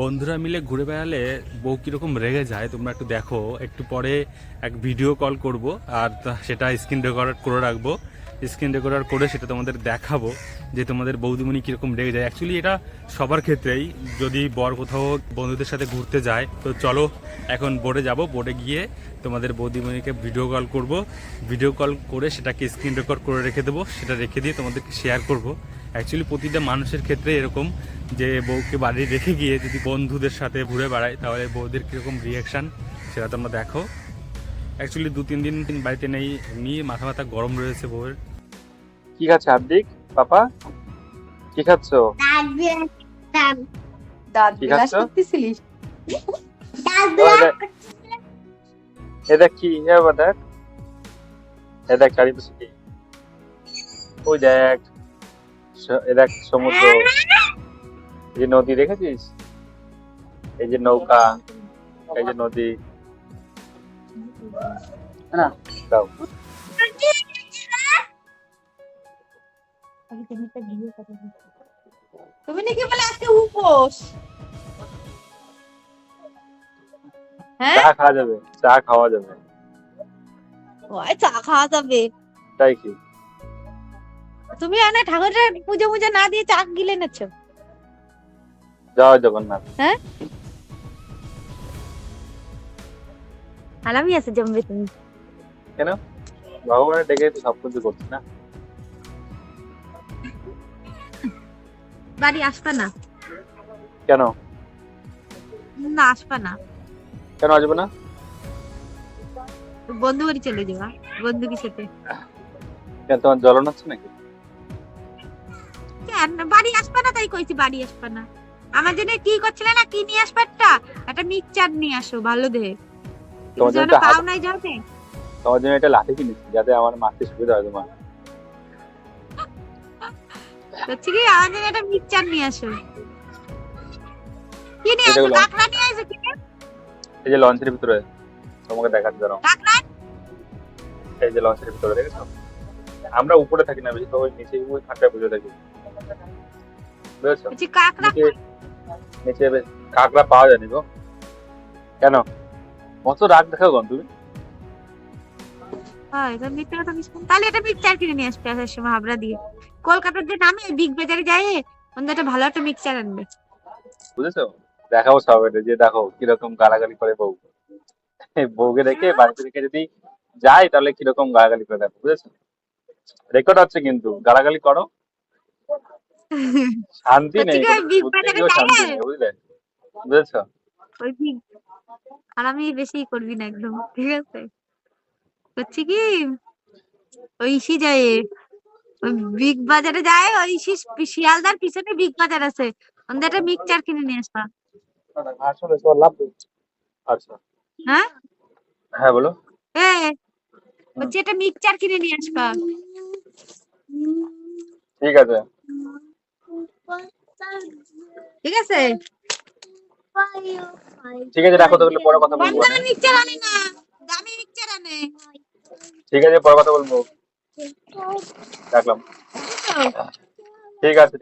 বন্ধুরা মিলে ঘুরে বেড়ালে বউ কীরকম রেগে যায়, তোমরা একটু দেখো। একটু পরে এক ভিডিও কল করব আর সেটা স্ক্রিন রেকর্ড করে রাখব। স্ক্রিন রেকর্ডার করে সেটা তোমাদের দেখাবো যে তোমাদের বৌদিমণি কীরকম রেগে যায়। অ্যাকচুয়ালি এটা সবার ক্ষেত্রেই, যদি বর কোথাও বন্ধুদের সাথে ঘুরতে যায়, তো চলো এখন বোর্ডে যাব। বোর্ডে গিয়ে তোমাদের বৌদিমণিকে ভিডিও কল করব। ভিডিও কল করে সেটাকে স্ক্রিন রেকর্ড করে রেখে দেবো। সেটা রেখে দিয়ে তোমাদেরকে শেয়ার করব। অ্যাকচুয়ালি প্রতিটা মানুষের ক্ষেত্রে এরকম যে বউকে বাড়ি রেখে গিয়ে যদি বন্ধুদের সাথে ঘুরে বেড়ায় তাহলে বউদের কীরকম রিয়াকশান সেটা তোমরা দেখো। অ্যাকচুয়ালি দু তিন দিন বাড়িতে নেই এমনি মাথা মাথা গরম রয়েছে বউয়ের। কি খাচ্ছে হার্দিক? পাপা? কি খাচ্ছ? দাঁত কি ব্রাশ দেখ কি দেখ এ দেখ চারিপাশে কি ওই দেখ। এ দেখ সমুদ্র? এই যে নদী দেখেছিস? এই যে নৌকা এই যে নদী। না। দাও। তুমি নাকি বলে আজকে উপোস? হ্যাঁ? চা খাওয়া যাবে চা খাওয়া যাবে। ওই চা খাওয়া যাবে। তাই কি? তুমি অনেক ঠাকুরের পুজো মুজো না দিয়ে চা গিলে নেছ জয় জগন্নাথ। হ্যাঁ? আলামি আছে জমবে তুমি। কেন? ভগবানের ডেকে তো সব কিছু করছি না। বাড়ি আসবা না। কেন? না আসবা না। কেন আসবে না? বন্ধু বাড়ি চলে যাবা বন্ধুদের সাথে। কেন তোমার জ্বলন হচ্ছে নাকি? বাড়ি আসবা না তাই কইছি বাড়ি আসবা না। আমার জন্য কি করছিলে না কি নিয়ে আসবা একটা? একটা মিক্সচার নিয়ে আসো ভালো তোমার জন্য পাও নাই যাতে তোমার জন্য একটা লাঠি কিনেছি যাতে আমার মারতে সুবিধা হয় তোমার। হচ্ছে কি আমার জন্য একটা মিক্সচার নিয়ে আসো। কি নিয়ে আসো কাঁকড়া নিয়ে আসো কি? এই যে লঞ্চের ভিতরে তোমাকে দাঁড়াও। কাঁকড়া এই যে লঞ্চের ভিতরে দেখেছ? আমরা উপরে থাকি না বেশি তো ওই নিচে ওই ফাঁকা বুঝে থাকি বুঝেছ? নিচে নিচে বেশ কাঁকড়া পাওয়া যায়নি গো। কেন? কত রাগ দেখাও গন তুমি? হয় এটা মিথ্যা কথা মিস তাহলে এটা মিক্সচার কিনে নিয়ে আসবে আসার সময় হাবড়া দিয়ে। কলকাতার যে নামে বিগ বাজারে যায় ওদের একটা ভালো একটা মিক্সচার আনবে। বুঝেছ? দেখাবো সব এটা যে দেখো কীরকম গালাগালি করে বউ। বউকে রেখে বাড়িতে রেখে যদি যাই তাহলে কীরকম গালাগালি করে দেখো বুঝেছ? রেকর্ড হচ্ছে কিন্তু গালাগালি করো। শান্তি নেই শান্তি নেই বুঝলে? বুঝেছ? ওই বিগ আর আমি বেশি করবি না একদম ঠিক আছে? হচ্ছে কি? ওই ইসি যায় ওই বিগ বাজারে যায় ওই ইসি- শিয়ালদার পিছনে বিগ বাজার আছে। ওদের একটা মিক্সচার কিনে নিয়ে আসবা। আসলে সব লাভ আচ্ছা। হ্যাঁ? হ্যাঁ বলো। এ হচ্ছে একটা মিক্সচার কিনে নিয়ে আসবা। ঠিক আছে। ঠিক আছে? ঠিক আছে রাখো তাহলে পরে কথা বলব। বন্ধনা মিক্সচার আনে না দামি মিক্সচার আনে। ঠিক আছে পরে কথা বলব। রাখলাম। ঠিক আছে। ঠিক আছে